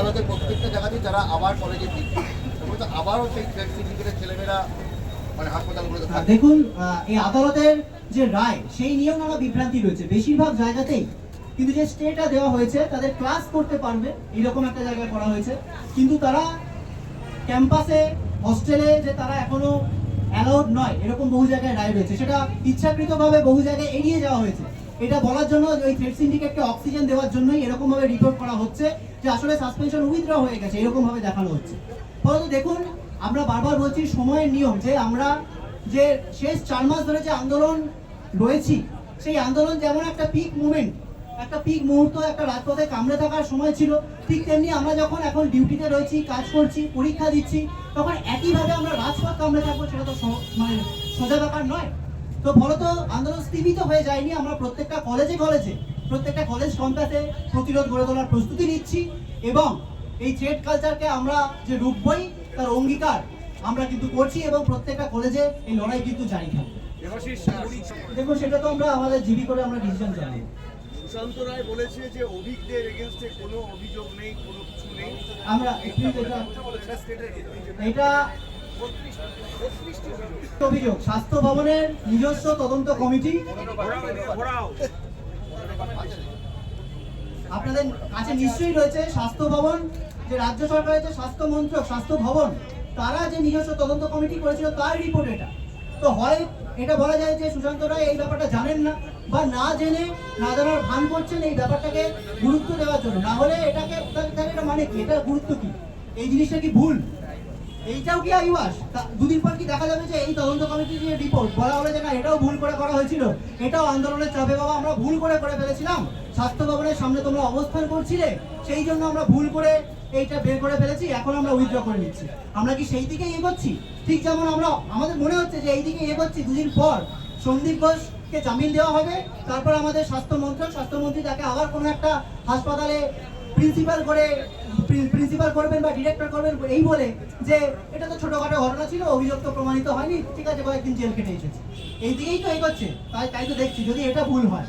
আদালতের প্রত্যেকটা জায়গাতেই তারা আবার কলেজে ফিরছে তো আবারও সেই ট্রেড সিন্ডিকেটের ছেলেমেয়েরা মানে দেখুন এই আদালতের যে রায় সেই নিয়েও নানা বিভ্রান্তি রয়েছে। বেশিরভাগ জায়গাতেই। কিন্তু যে স্টেটা দেওয়া হয়েছে তাদের ক্লাস করতে পারবে এরকম একটা জায়গায় করা হয়েছে। কিন্তু তারা ক্যাম্পাসে হস্টেলে যে তারা এখনও অ্যালাউড নয় এরকম বহু জায়গায় রায় রয়েছে। সেটা ইচ্ছাকৃতভাবে বহু জায়গায় এড়িয়ে যাওয়া হয়েছে। এটা বলার জন্য ওই থ্রেড সিন্ডিকেটকে অক্সিজেন দেওয়ার জন্যই এরকম ভাবে রিপোর্ট করা হচ্ছে যে আসলে সাসপেনশন উইথড্র হয়ে গেছে এরকম ভাবে দেখানো হচ্ছে। ফলত দেখুন, আমরা বারবার বলছি সময়ের নিয়ম যে আমরা যে শেষ চার মাস ধরে যে আন্দোলন রয়েছি, সেই আন্দোলন যেমন একটা পিক মুভমেন্ট একটা পিক মুহূর্ত, একটা রাজপথে কামড়ে থাকার সময় ছিল, ঠিক তেমনি আমরা যখন এখন ডিউটিতে রয়েছি, কাজ করছি, পরীক্ষা দিচ্ছি, তখন একইভাবে আমরা রাজপথ কামড়ে থাকব, সেটা তো মানে সোজা ব্যাপার নয়। তো ফলত আন্দোলন স্থিমিত হয়ে যায়নি। আমরা প্রত্যেকটা কলেজে কলেজে প্রত্যেকটা কলেজ ক্যাম্পাসে প্রতিরোধ গড়ে তোলার প্রস্তুতি নিচ্ছি এবং এই থ্রেড কালচারকে আমরা যে রূপবই তার অঙ্গীকার আমরা কিন্তু করছি এবং প্রত্যেকটা কলেজে এই লড়াই কিন্তু জারি থাকবে। দেখুন সেটা তো আমরা আমাদের জিবি করে আমরা ডিসিশন জানি সুশান্ত রায় বলেছে যে অভিজ্ঞদের এগেনস্টে কোনো অভিযোগ নেই কোনো কিছু নেই। আমরা এটা অভিযোগ, স্বাস্থ্য ভবনের নিজস্ব তদন্ত কমিটি। আপনাদের কাছে নিশ্চয়ই রয়েছে স্বাস্থ্য ভবন, যে রাজ্য সরকারের যে স্বাস্থ্য মন্ত্রক, স্বাস্থ্য ভবন, তারা যে নিজস্ব তদন্ত কমিটি করেছিল, তার রিপোর্ট এটা। তো হয়, এটা বলা যায় যে সুশান্ত রায় এই ব্যাপারটা জানেন না, বা না জেনে, না জানার ভান করছেন এই ব্যাপারটাকে গুরুত্ব দেওয়ার জন্য। না হলে এটাকে তাহলে এটা মানে কি? এটা গুরুত্ব কি? এই জিনিসটা কি ভুল? এইটাও কি আইওয়াস দুদিন পর কি দেখা যাবে যে এই তদন্ত কমিটির যে রিপোর্ট বলা হলো যে না, এটাও ভুল করে করা হয়েছিল। এটাও আন্দোলনের চাপে বাবা, আমরা ভুল করে করে ফেলেছিলাম। স্বাস্থ্য ভবনের সামনে তোমরা অবস্থান করছিলে, সেই জন্য আমরা ভুল করে এইটা বের করে ফেলেছি, এখন আমরা উইথড্র করে নিচ্ছি। আমরা কি সেই দিকেই এগোচ্ছি? ঠিক যেমন আমরা, আমাদের মনে হচ্ছে যে এই দিকে এগোচ্ছি, দুদিন পর। সন্দীপ ঘোষকে জামিন দেওয়া হবে, তারপর আমাদের স্বাস্থ্য মন্ত্রক স্বাস্থ্যমন্ত্রী তাকে আবার কোনো একটা হাসপাতালে প্রিন্সিপাল করে প্রিন্সিপাল করবেন বা ডিরেক্টর করবেন, এই বলে যে এটা তো ছোটখাটো ঘটনা ছিল, অভিযোগ তো প্রমাণিত হয়নি, ঠিক আছে, কয়েকদিন জেল কেটে এসেছে। এই দিকেই তো এগোচ্ছে, তাই তাই তো দেখছি, যদি এটা ভুল হয়।